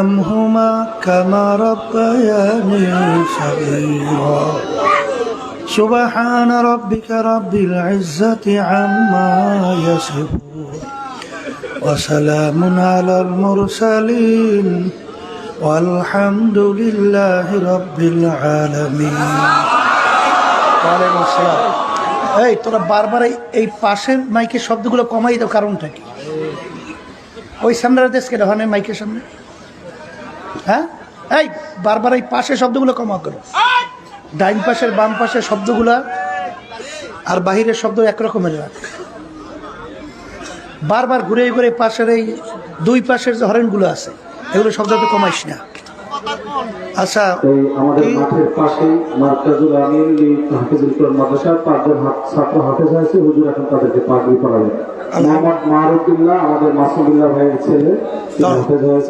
ارحمهما كما ربياني صغيرا سبحان ربك رب العزة عما يصفون وسلام على المرسلين والحمد لله رب العالمين ওয়ালাইকুম আসসালাম এই তোরা বারবার এই- এই পাশের মাইকের শব্দগুলো কমাই দাও কারণটা কি ওই সামনের দেশ কেটে হয় না মাইকের সামনে হ্যাঁ? এই বারবার এই পাশের শব্দগুলো কমা করো। ডাইন পাশের বাম পাশের শব্দগুলো আর বাহিরের শব্দ একরকমের রাখ বারবার ঘুরে ঘুরে পাশের এই দুই পাশের যে হরেনগুলো আছে এগুলো শব্দ তো কমাইস না। আচ্ছা আমাদের মাঠের পাশেই মার্কাজুল আমিন হাফিজুল কোরআন মাদ্রাসার পাঁচজন ছাত্র হাফেজ হয়েছে হুজুর এখন তাদেরকে পাগড়ি পড়াবে মোহাম্মদ মারুদ্দিল্লাহ আমাদের মাসুদুল্লাহ ভাইয়ের ছেলে হাফেজ হয়েছে